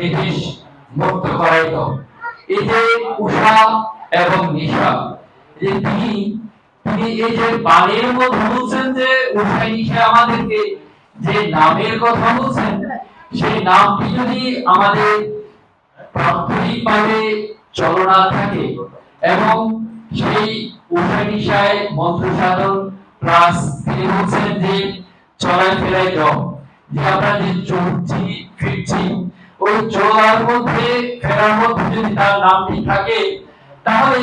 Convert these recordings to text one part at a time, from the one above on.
নির্দেশ মুক্ত করাই দম। এই যে উষা এবং নিশা, যে তিনি তিনি এই যে বাণীর মধ্যে বলছেন যে উষায় নিশা আমাদেরকে যে নামের কথা বলছেন, সেই নামটি যদি আমাদের প্রাথমিকভাবে চলনা থাকে এবং সেই উষা নিশায় মন্ত্র সাধন প্লাস তিনি বলছেন যে চলায় ফেরায় জম যে আমরা যে চলছি, ফিরছি, ওই চলার মধ্যে, ফেরার মধ্যে যদি তার নামটি থাকে, তাহলে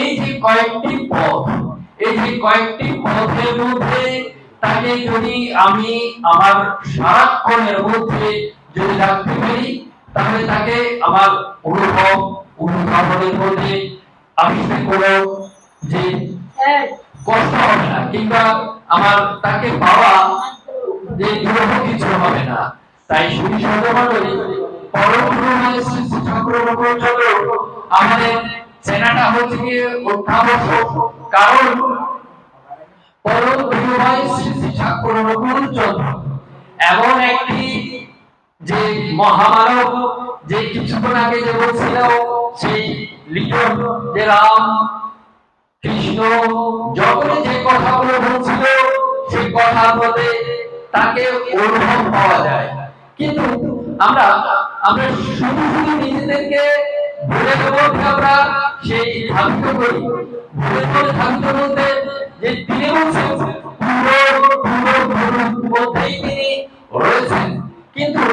এই যে কয়েকটি পথ, এই যে কয়েকটি পথের মধ্যে তাকে যদি আমি আমার সারাক্ষণের মধ্যে যদি রাখতে পারি তাহলে তাকে আমার অনুভব অনুধাবনের মধ্যে আসতে কোনো যে কষ্ট হবে না কিংবা আমার তাকে পাওয়া যে দুরহ কিছু হবে না। তাই শুধু সর্বমণ্ডলী পরম গুরুময় শ্রী ঠাকুর আমাদের চেনাটা হচ্ছে গিয়ে অত্যাবশ্যক কারণ পরম গুরুময় শ্রী শ্রী ঠাকুর চন্দ্র এমন একটি যে মহামানব, যে কিছুক্ষণ আগে যে বলছিল সেই লিটন, যে রাম, কৃষ্ণ, যখনই যে কথাগুলো বলছিল, সেই কথার মধ্যে তাকে অনুভব পাওয়া যায়। কিন্তু আমরা আমরা শুধু শুধু নিজেদেরকে ভুলের মধ্যে আমরা? সেই ধাবিত করি ভুলের মধ্যে ধাবিত বলতে যে তিনি বলছেন মধ্যেই তিনি রয়েছেন। কিন্তু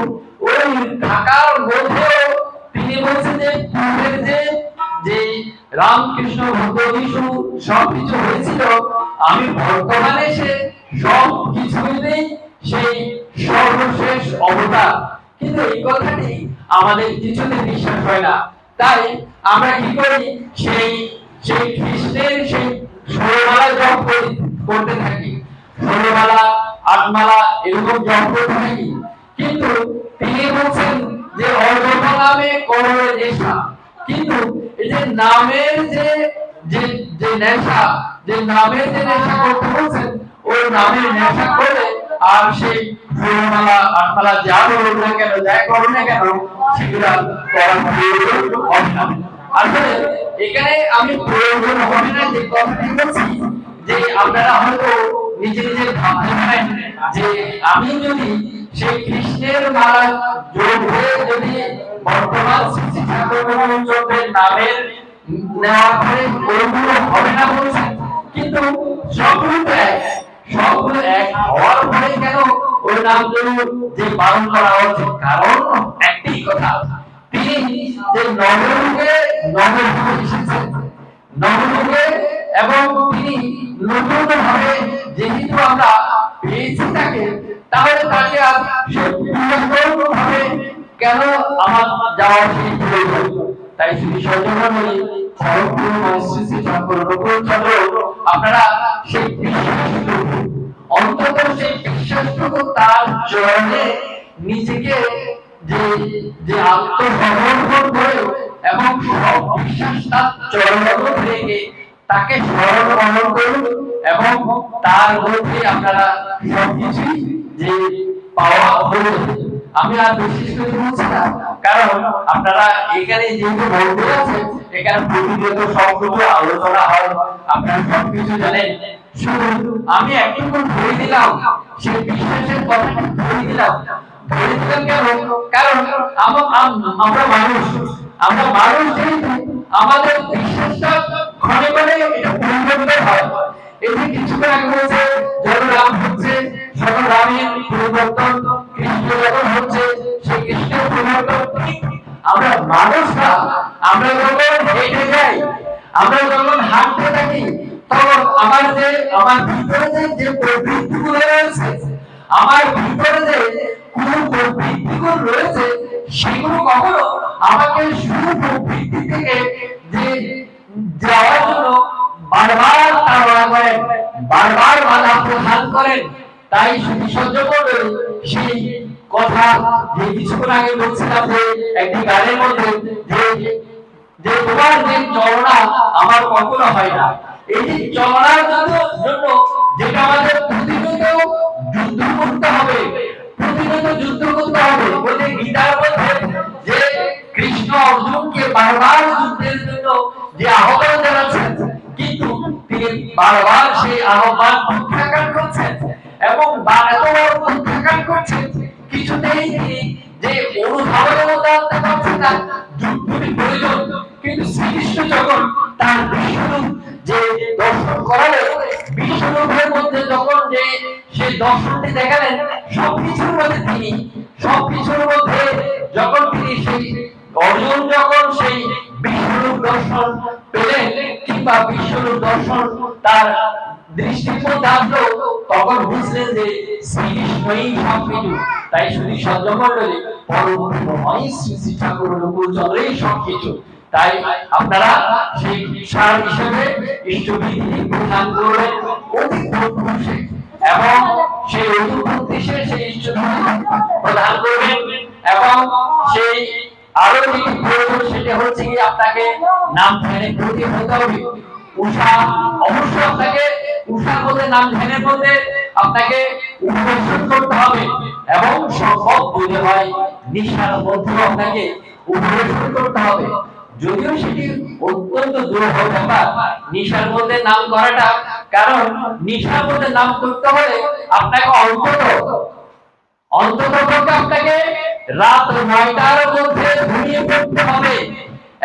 ওই ঢাকার মধ্যেও তিনি বলছেন যে পূর্বের যে যে রামকৃষ্ণ ভক্ত সব কিছু হয়েছিল, আমি বর্তমানে সে সব কিছু কিছুই সেই সর্বশেষ অবতার। কিন্তু এই কথাটি আমাদের কিছুতে বিশ্বাস হয় না। তাই আমরা কি করি? সেই সেই কৃষ্ণের সেই ষোলমালা জপ করতে থাকি। ষোলমালা, আটমালা, এরকম জপ করতে থাকি। কিন্তু তিনি বলছেন যে অর্ধ নামে করবে নেশা। কিন্তু এই যে নামের যে যে নেশা, যে নামের যে নেশা করতে বলছেন, ওই নামের নেশা করে আর সেই ষোলমালা আটমালা যা করুন না কেন যাই করুন কেন, সেগুলা আসলে এখানে আমি প্রয়োজন হবে না যে কথাটি বলছি, যে আপনারা হয়তো নিজে নিজে ভাবতে পারেন যে আমি যদি সেই কৃষ্ণের মালা যোগ হয়ে যদি বর্তমান শ্রী শ্রী ঠাকুর চন্দ্রের নামের নেওয়ার পরে হবে না বলছেন কিন্তু সবগুলো সবগুলো এক হওয়ার পরে কেন ওই নামগুলো যে পালন করা হচ্ছে? কারণ একটি কথা, তিনি যে নবযুগে নবযুগে এসেছেন নবযুগে এবং তিনি নতুন ভাবে যেহেতু আমরা পেয়েছি তাকে, তাহলে তাকে আর ভাবে কেন আমার যাওয়া সেই তাই শ্রী সর্বমণি খড়গপুর নিজেকে যে আত্মসমর্পণ করে এবং সব বিশ্বাস তার চরণে রেখে তাকে স্মরণ মনন করুন এবং তার মধ্যে আপনারা সবকিছুই যে পাওয়া হলো, আমি আর বিশেষ করে বলছি না। কারণ আপনারা এখানে যেহেতু বলতে আছে এখানে প্রতিনিয়ত সবকিছু আলোচনা হয়, আপনারা সবকিছু জানেন। আমি একটুকু ধরে দিলাম সেই বিশ্বাসের কথাটা ধরে দিলাম ধরে দিলাম কেন? কারণ আম- আম- আমরা মানুষ। আমরা মানুষ যেহেতু আমাদের বিশ্বাসটা ক্ষণে ক্ষণে এটা পরিবর্তন হয়। এই যে আগে বলছে জনরাম হচ্ছে সর্বরামের পরিবর্তন, কৃষ্ণ যখন হচ্ছে, সেই কৃষ্ণের পরিবর্তন আমরা মানুষরা আমরা যখন হেঁটে যাই, আমরা যখন হাঁটতে থাকি তখন আমার যে, আমার ভিতরে যে প্রবৃত্তিগুলো রয়েছে, আমার ভিতরে যে কোন প্রবৃত্তিগুলো রয়েছে, সেগুলো কখনো আমাকে শুভ প্রবৃত্তি থেকে যে যাওয়ার জন্য বারবার তাড়া করেন, বারবার বাধা প্রদান করেন, তাই শুধু সহ্য করবে সেই কথা যে কিছুক্ষণ আগে বলছিলাম যে, একটি গানের মধ্যে যে যে তোমার যে চলনা আমার কখনো হয় না। এই যে চলার জন্য যেটা আমাদের প্রতিনিয়ত যুদ্ধ করতে হবে, প্রতিনিয়ত যুদ্ধ করতে হবে। ওই গীতার মধ্যে যে কৃষ্ণ অর্জুনকে বারবার যুদ্ধের জন্য যে আহ্বান জানাচ্ছেন, কিন্তু তিনি বারবার সেই আহ্বান প্রত্যাখ্যান করছেন এবং বা- এতবার প্রত্যাখ্যান করছেন, কিছুতেই তিনি যে অনুধাবনের মধ্যে আনতে পারছেন না যুদ্ধটি প্রয়োজন। কিন্তু শ্রীকৃষ্ণ যখন তার বিশ্বরূপ যে দর্শন করালেন বিশ্বরূপের মধ্যে যখন যে সেই দর্শনটি দেখালেন, সবকিছুর মধ্যে তিনি, সবকিছুর মধ্যে যখন তিনি সেই অর্জুন যখন সেই বিশ্বরূপ দর্শন পেলেন, কিংবা বিশ্বরূপ দর্শন তার মধ্যে আসলো, তখন বুঝলেন যে শ্রীকৃষ্ণই সবকিছু। তাই শুধু সজ্জমণ্ডলী পরময় শ্রী শ্রী ঠাকুর অনুকূল চন্দ্রই সবকিছু। তাই আপনারা সেই সার হিসেবে ইষ্টবিধি প্রধান করবেন অতি খুশি এবং সেই অতিবুদ্ধিসে সেই ইষ্টবিধি প্রদান করবেন এবং সেই আরও যেটি প্রয়োজন সেটা হচ্ছে কি আপনাকে নাম ধ্যানে প্রতি হতে হবে। উষা, অবশ্যই আপনাকে উষার মধ্যে নাম ধ্যানের মধ্যে আপনাকে উপবেশন করতে হবে এবং সম্ভব যদি হয়, নিশার মধ্যে আপনাকে উপবেশন করতে হবে। যদিও সেটি অত্যন্ত ব্যাপার নিশার মধ্যে নাম করাটা কারণ নিশার মধ্যে নাম করতে হলে আপনাকে অন্তত অন্তত পক্ষে আপনাকে রাত নয়টার মধ্যে ঘুমিয়ে পড়তে হবে।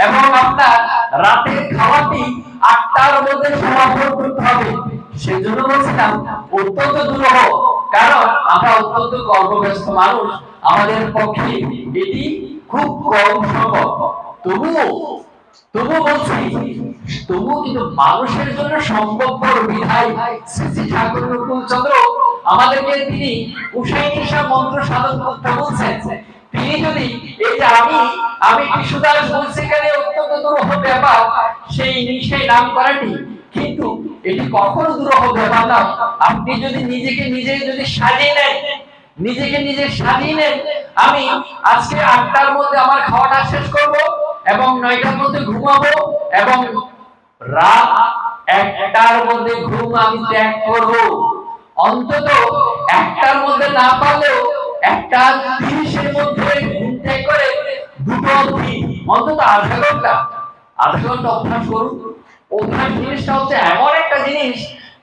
এবং আপনার রাতের খাওয়াটি আটটার মধ্যে সমাপন করতে হবে। সেজন্য বলছিলাম, অত্যন্ত দুরূহ কারণ আমরা অত্যন্ত কর্মব্যস্ত মানুষ। আমাদের পক্ষে এটি খুব কম সম্ভব। তবুও তবু বলছি তবু কিন্তু মানুষের জন্য সম্ভবপর বিধায় শ্রী ঠাকুর চন্দ্র আমাদেরকে তিনি উষাই নিশা মন্ত্র সাধন করতে বলছেন। তিনি যদি এই যে আমি আমি কৃষ্ণদাস বলছি এখানে অত্যন্ত দুরূহ ব্যাপার, সেই নিশাই নাম করাটি কিন্তু এটি কখনো দুরূহ ব্যাপার নয় আপনি যদি নিজেকে নিজে যদি সাজিয়ে নেন, নিজেকে নিজে সাজিয়ে নেন, আমি আজকে আটটার মধ্যে আমার খাওয়াটা শেষ করব। এবং নয়টার মধ্যে ঘুমাবো এবং রাত একটার মধ্যে ঘুম আমি ত্যাগ করব। অন্তত একটার মধ্যে না পারলেও একটা তিরিশের মধ্যে ঘুম ত্যাগ করে দুটো অবধি। অন্তত আধা ঘণ্টা। আধা ঘণ্টা অভ্যাস করুন। অভ্যাস জিনিসটা হচ্ছে এমন একটা জিনিস,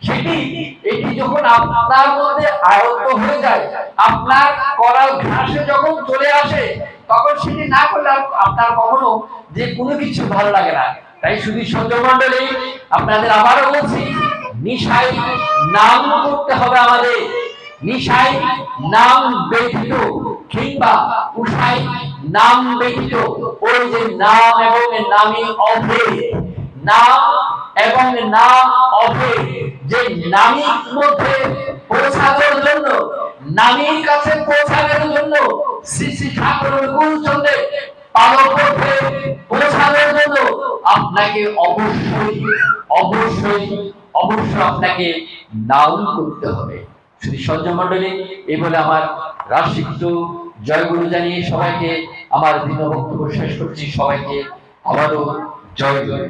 সেটি এটি যখন আপনার মধ্যে আয়ত্ত হয়ে যায়, আপনার করাল ঘাসে যখন চলে আসে তখন সেটি না করলে আপনার কখনো যে কোনো কিছু ভালো লাগে না। তাই শুধু সহ্য আপনাদের আবারও বলছি, নিশাই নাম করতে হবে আমাদের। নিশাই নাম ব্যতীত কিংবা উষাই নাম ব্যতীত ওই যে নাম এবং এর নামই অভেদ নাম এবং নাম অভেদ যে নামির মধ্যে পৌঁছানোর জন্য নামির কাছে পৌঁছানোর জন্য শ্রী শ্রী ঠাকুর গুরুচন্দ্রের পালক পৌঁছানোর জন্য আপনাকে অবশ্যই অবশ্যই অবশ্যই আপনাকে নাম করতে হবে। শ্রী সঞ্জ মন্ডলী এই বলে আমার রাষ্ট্রীয় জয়গুরু জানিয়ে সবাইকে আমার দিন বক্তব্য শেষ করছি। সবাইকে আবারও জয় জয়।